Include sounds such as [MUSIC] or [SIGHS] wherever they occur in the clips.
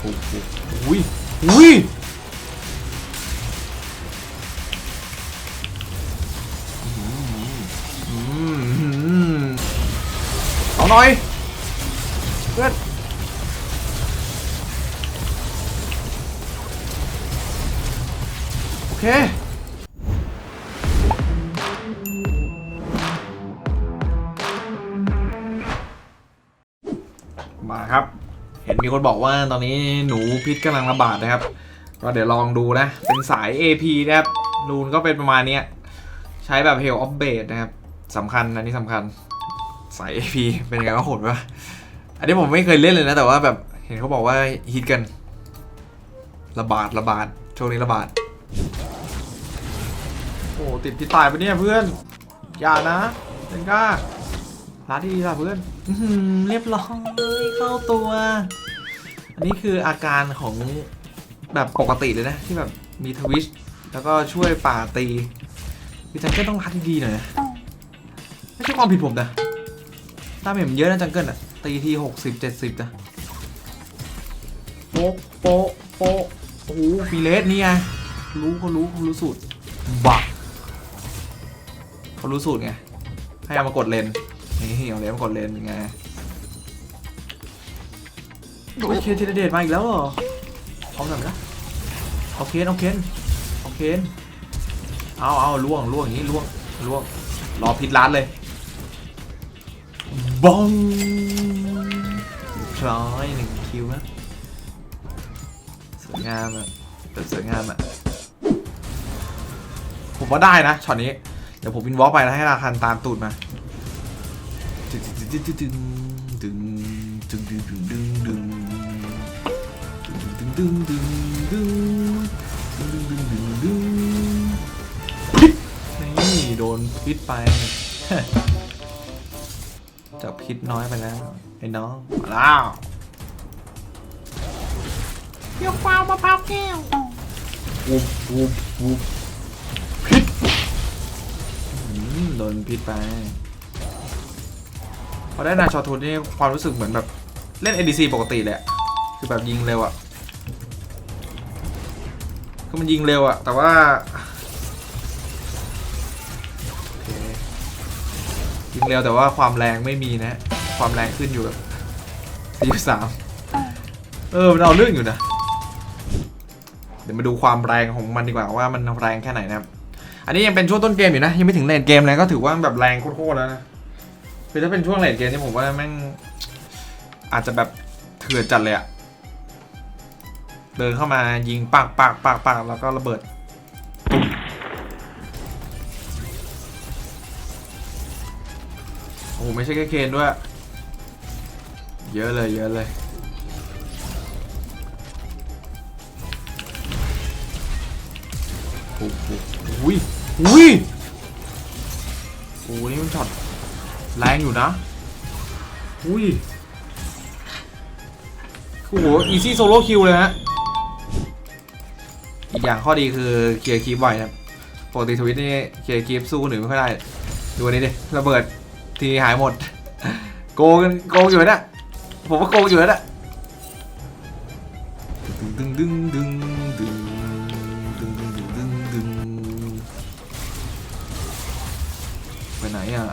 โอ้โหอุ้ยอุ้ยเอาหน่อย เพื่อนโอเค มีคนบอกว่าตอนนี้หนูพิษกำลังระบาดนะครับ ก็เดี๋ยวลองดูนะ เป็นสาย AP นะครับนูนก็เป็นประมาณนี้ใช้แบบ Hell of Base นะครับสำคัญอันนี้สำคัญสาย AP เป็นยังไงก็โหดวะอันนี้ผมไม่เคยเล่นเลยนะ แต่ว่าแบบเห็นเขาบอกว่าฮิตกัน ระบาดระบาดช่วงนี้ระบาด โอ้ติดที่ตายไปเนี่ยเพื่อน อย่านะเป็นก้าร้านดีๆล่ะเพื่อนเรียบร้อยเข้าตัว อันนี้คืออาการของแบบปกติเลยนะ ที่แบบมีทวิชแล้วก็ช่วยป่าตีคือจังเกิลต้องรัดดีๆหน่อยนะ ไม่ใช่ความผิดผมนะดาเมจมันเยอะนะจังเกิลอะตีทีหกสิบเจ็ดสิบนะโป๊ะโป๊ะโป๊ะโอ้โหฟีเลสนี่ไงรู้เขารู้เขารู้สูตรบักเขารู้สูตรไงให้เอามากดเลนนี่เอาเลนมากดเลนไง โอเคทีละเดทมาอีกแล้วเหรอเอาหน่อยนะเอาเคนเอาเคนเอาเคนเอาเอาล่วงล่วงอย่างนี้ล่วงล่วงรอพิษร้านเลยบองพร้อยหนึ่งคิวนะสวยงามอะแต่สวยงามอะผมว่าได้นะช็อตนี้เดี๋ยวผมวินวอลไปแล้วให้ราคันตามตูดมาดึงดึงดึงดึงดึงดึงดึงดึง ดึงดึงดึงดึงดึงดึงดึงนี่โดนพิษไปจับพิษน้อยไปแล้วไอ้น้องมาแล้วยกฟาวมาพร้าวแก้ววุบวุบวุบพิษโดนพิษไปพอได้นาชอทูนี่ความรู้สึกเหมือนแบบเล่น ADC ปกติแหละ คือแบบยิงเร็วอะ คือมันยิงเร็วอะแต่ว่าโอเคยิงเร็วแต่ว่าความแรงไม่มีนะ ความแรงขึ้นอยู่แบบสี่สามเออมันเอาเรื่องอยู่นะ เดี๋ยวมาดูความแรงของมันดีกว่าว่ามันแรงแค่ไหนนะครับ อันนี้ยังเป็นช่วงต้นเกมอยู่นะ ยังไม่ถึงเลนเกมเลยก็ถือว่าแบบแรงโคตรๆแล้วนะคือถ้าเป็นช่วงเลนเกมนี่ผมว่าแม่งอาจจะแบบเถื่อนจัดเลยอะ เดินเข้ามายิงปากปากปากปากแล้วก็ระเบิด โอ้ไม่ใช่แค่เคนด้วย เยอะเลยเยอะเลยโอ้โหอุ้ยอุ้ยโอ้นี่มันช็อตแรงอยู่นะ อุ้ยโอ้โหอีซี่โซโล่คิวเลยฮะ อีกอย่างข้อดีคือเคลียร์คีบไวนะปกติทวิตนี่เคลียร์คีบสู้คนอื่นไม่ค่อยได้ ดูอันนี้ดิระเบิดทีหายหมด โกงกันโกงอยู่นะผมว่าโกงอยู่นะดึงดึงดึงดึงดึงดึงดึงดึงดึงไปไหนอะ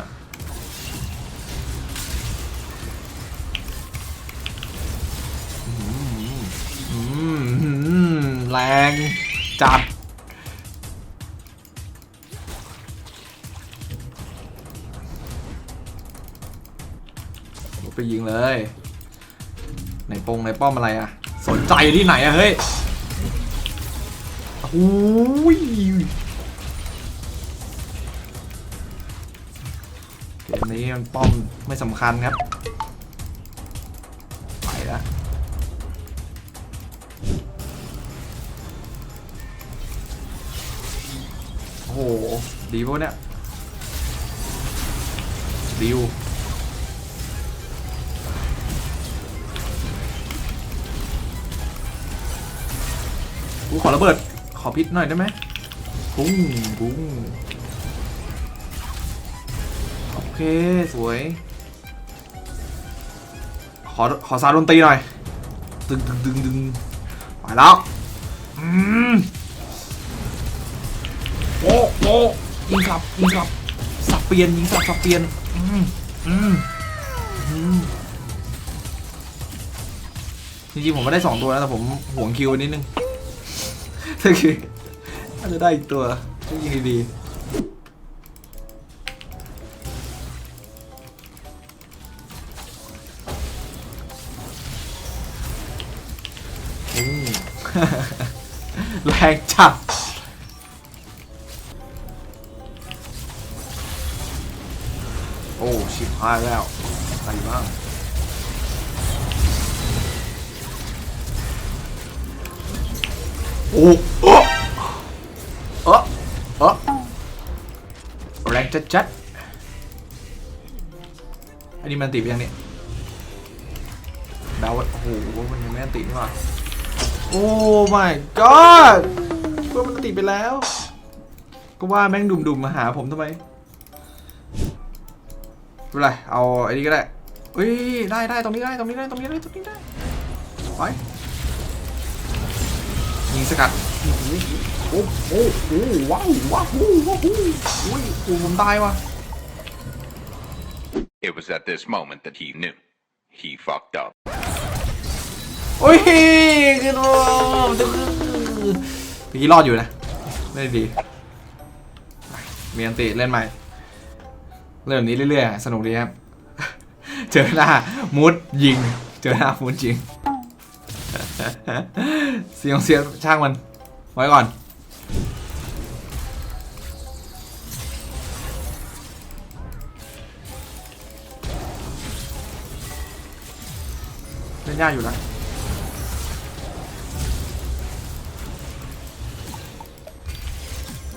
แรง จัดไปยิงเลย ในปงในป้อมอะไรอะสนใจที่ไหนอะเฮ้ยโอ้ยเกมนี้มันป้อมไม่สำคัญครับ ห ดีปะวะเนี่ยดิวกูขอระเบิด ขอพิษหน่อยได้ไหมปุ้งปุ้งโอเค สวย ขอ ขอซาดนตีหน่อย ดึงดึงดึงดึงไปแล้ว อืม โอ้โอ้ยิงกลับยิงกลับสับเปลี่ยนยิงสับสับเปลี่ยนอืมอืมอืมจริงๆผมไม่ได้สองตัวนะแต่ผมห่วงคิวนิดนึงก็คือน่าจะได้อีกตัวถ้ายิงดีๆแรงจัด ชิบหายแล้วอะไรบ้างโอ้โอเออเออแรงจัดจัดอันนี้มันติดยังเนี่ยดาวโอ้โหมันยังไม่ติดนี่หว่าโอ้ my god เพื่อนมันติดไปแล้ว ก็ว่าแม่งดุ่มๆมาหาผมทำไม ไม่เป็นไรเอาไอ้นี้ก็ได้เฮ้ยได้ได้ตรงนี้ได้ตรงนี้ได้ตรงนี้ได้ตรงนี้ได้ไปยิงสกัดโอ้โหโอ้ว้าวว้าวว้าวอุ้ยโอ้ผมตายว่ะ It was at this moment that he knew. He fucked up. โอ้ยคือโอ้มันคือเมื่อกี้รอดอยู่นะเล่ดีมีอันติเล่นใหม่ เล่นแบบนี้เรื่อยๆ สนุกดีครับ เจอหน้ามุดยิง เจอหน้ามุดยิง เสียงเสียงช่างมัน ไว้ก่อน เล่นยากอยู่นะ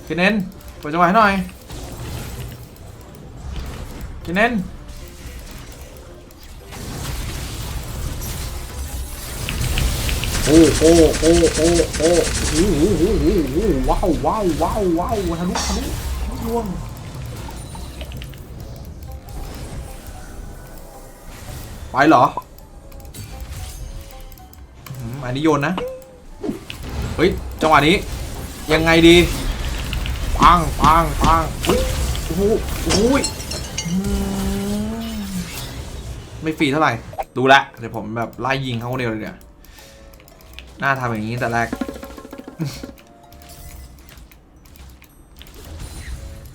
กินเน้นเปิดจังหวะให้หน่อย เน้นโอ้โอ้โอ้โอ้โอ้โอ้โหโอ้โหโอ้โหว้าวว้าวว้าวว้าวทะลุทะลุล่วงไปเหรออันนี้โยนนะ เฮ้ย จังหวะนี้ ยังไงดี ปังปังปังอุ้ยโอ้โหโอ้ ไม่ฟรีเท่าไหร่ ดูลวเดี๋ยวผมแบบไล่ยิงเขาคนเดียวเลยเนี่ยน่าทำอย่างนี้แต่แรก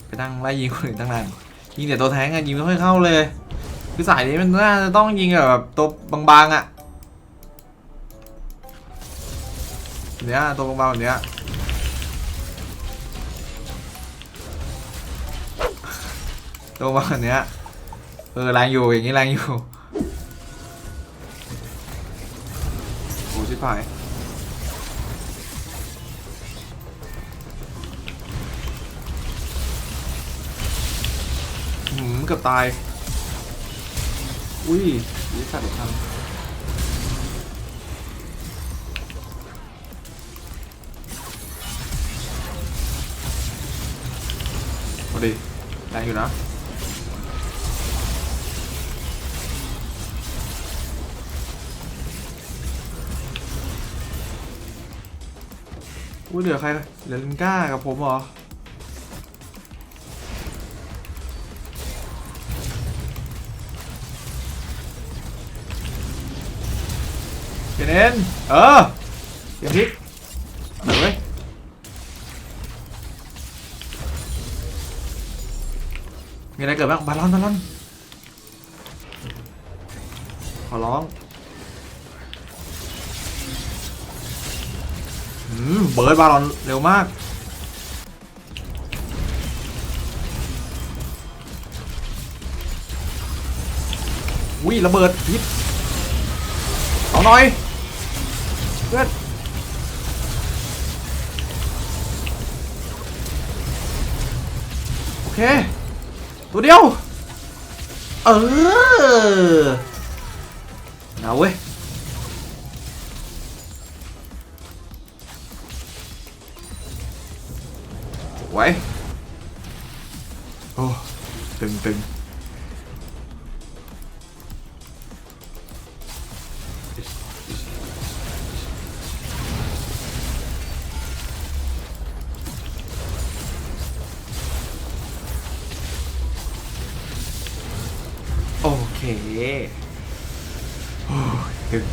ไปนั่งไล่ยิงคนอื่นตั้งนานยิงแต่ตัวแทงอะยิงไม่ค่อยเข้าเลย คือสายนี้มันน่าจะต้องยิงแบบตัวบางๆอะเนี้ยตัวบางๆแบบเนี้ย ตัวมาณเนี้ยเออแรงอยู่อย่างนี้แรงอยู่โอ้ชิบหายหืมเกือบตาย อุ้ยวิสัตว์อีกครั้งพอดีแรงอยู่นะ อุ้ยเหลือใครเหลือลินก้ากับผมเหรอเกเนนเออเดี๋ยวพลิกเอาหน่อยเว้ยมีอะไรเกิดบ้างบาลอนบาลอนขอร้อง เบิร์ดบาลอนเร็วมาก วิระเบิดพิษเอาหน่อย เพื่อนโอเค ตัวเดียว เออเอาเว้ย Why? Oh, ding ding. Okay. [SIGHS] Oh, here.